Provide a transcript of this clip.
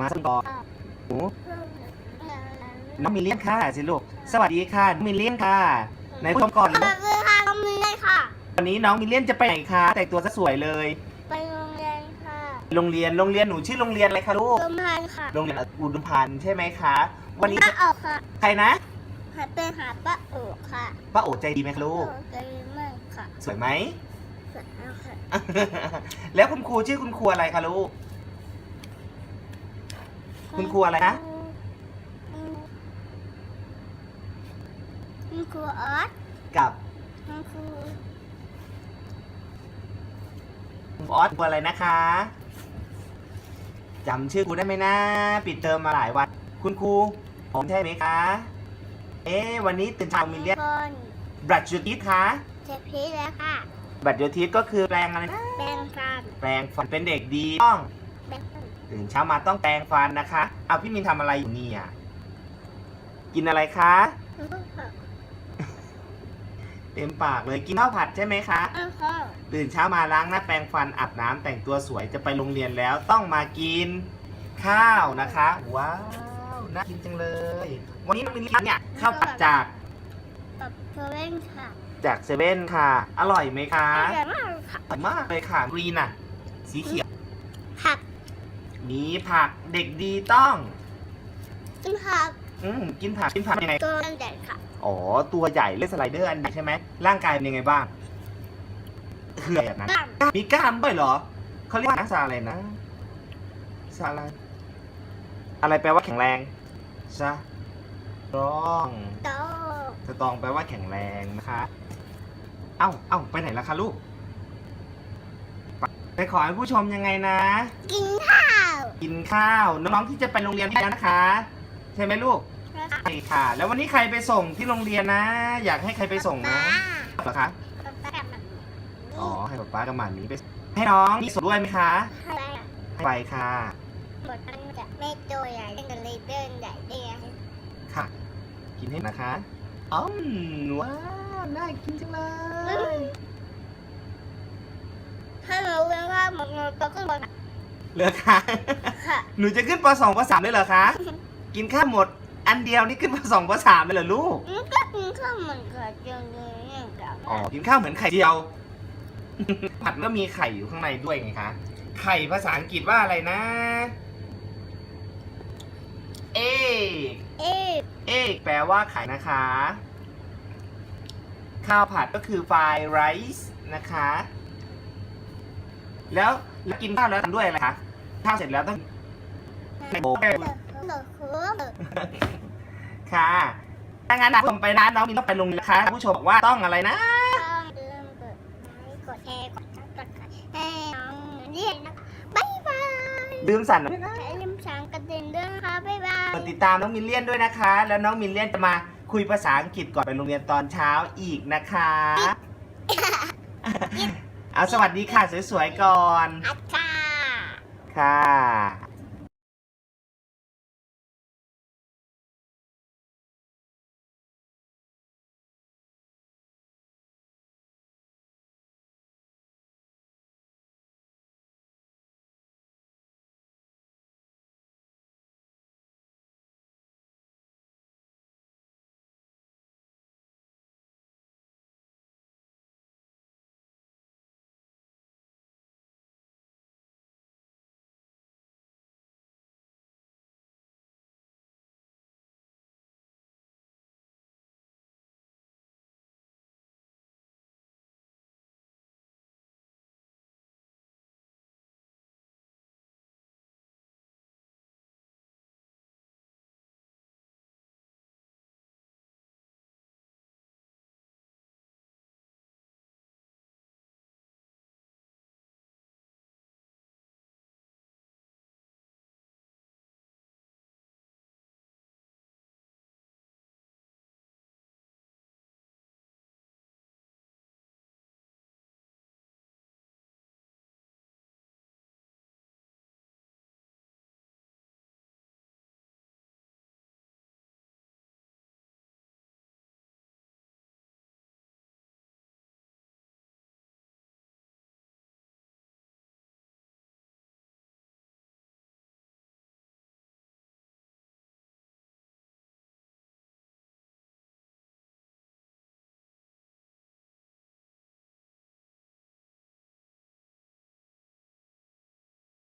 มาสักก่อนหนูน้องมิลเลียนค่ะสิลูก สวัสดีค่ะน้องมิลเลียนค่ะไหนพูดก่อนสวัสดีค่ะน้องมิลเลยค่ะ วันนี้น้องมิลเลียนจะไปไหนคะ แต่งตัวซะสวยเลย ไปโรงเรียนค่ะ โรงเรียน โรงเรียนหนูชื่อโรงเรียนอะไรคะลูกโรงพยาบาลค่ะ โรงเรียนอุดมพันธ์ใช่ไหมคะ วันนี้ป้าจะออกค่ะ ใครนะหาเป็นหาป้าออกค่ะ ป้าโอใจดีไหมคะลูกโอเคมากค่ะ สวยไหมสวัสดีค่ะ แล้วคุณครูชื่อคุณครูอะไรคะลูก คุณครูอะไรนะคุณครูออสกับคุณครูคุณออสครูอะไรนะคะจำชื่อครูได้ไหมนะ ปิดเทอมมาหลายวัน คุณครูผมใช่ไหมคะ เอ๊ะวันนี้ตื่นเช้ามีเรียกคนบรัชยูทิสคะเจ็บพีแล้วค่ะบรัชยูทิสก็คือแปลงอะไรนะแปรงฟันแปลงฟันเป็นเด็กดีต้องแปรงฟัน ตื่นเช้ามาต้องแปรงฟันนะคะ เอาพี่มินทำอะไรอยู่นี่อะกินอะไรคะแล้วก็ค่ะเต็มปากเลยกินข้าวผัดใช่ไหมคะอ้าวค่ะตื่นเช้ามาล้างหน้าแปรงฟันอาบน้ำแต่งตัวสวยจะไปโรงเรียนแล้วต้องมากินข้าวนะคะ ว้าว น่ากินจังเลย วันนี้น้องมินเนี่ยข้าวผัดจากกับเซเว่นค่ะจากเซเว่นค่ะ อร่อยไหมคะอร่อยมากเลยค่ะอร่อยมากเลยค่ะกรีนอะ สีเขียว ผัก มีผักเด็กดีต้อง กินผักอืมกินผักกินผักยังไง ตัวใหญ่ค่ะ อ๋อ ตัวใหญ่เล่นสไลเดอร์อันใหญ่ใช่ไหมร่างกายเป็นยังไงบ้างคืออะไรแบบนั้น กล้าม มีกล้ามด้วยเหรอ เขาเรียกว่านักษาอะไรนะสาอะไร อะไรแปลว่าแข็งแรงซะร้องโตสตรองแปลว่าแข็งแรงนะคะ เอ้าเอ้าไปไหนล่ะคะลูกไปไปขอให้ผู้ชมยังไงนะ กินข้าว กินข้าว น้องๆที่จะไปโรงเรียนแล้วนะคะ ใช่ไหมลูกนะคะใช่ค่ะ แล้ววันนี้ใครไปส่งที่โรงเรียนนะ อยากให้ใครไปส่งนะเหรอคะป๊าป๊ากับมันอ๋อให้ป๊าป๊ากับหมามีไป ให้น้องมีส่วนด้วยไหมคะให้ได้อะให้ไปค่ะหมดมันจะไม่ตัวใหญ่เล่นกับเลเดอร์ใหญ่เดียวค่ะ กินให้นะคะอ๋อมว้าวน่ากินจังเลยถ้าเราเรียนว่าหมดเงินก็ขึ้นบน เหลือค่ะค่ะ หนูจะขึ้นป .2 ป .3 ได้เหรอคะ กินข้าวหมด อันเดียวนี่ขึ้นป .2 ป .3 เลยเหรอลูก มันก็กินข้าวเหมือนกับเจียวเลยเนี่ยกับอ๋อ กินข้าวเหมือนไข่เจียว ผัดก็มีไข่อยู่ข้างในด้วยไงคะ ไข่ภาษาอังกฤษว่าอะไรนะ เอ เอ๊ะเอกแปลว่าไข่นะคะ ข้าวผัดก็คือ fried rice นะคะ แล้ว แล้วกินข้าวแล้วทำด้วยอะไรคะข้าวเสร็จแล้วต้องโบกค่ะถ้างั้นนะผมไปนะน้องมินต้องไปโรงเรียนนะคะผู้ชมบอกว่าต้องอะไรนะกดแชร์กดซับกดไลค์ให้น้องเรียนนะคะบ๊ายบายลืมสั่นนะอย่าลืมสั่งกระเดิ่งด้วยนะคะบ๊ายบายติดตามน้องมิลเลียนด้วยนะคะ แล้วน้องมิลเลียนจะมาคุยภาษาอังกฤษก่อนไปโรงเรียนตอนเช้าอีกนะคะ เอาสวัสดีค่ะ สวยๆก่อนอัดค่ะ ค่ะ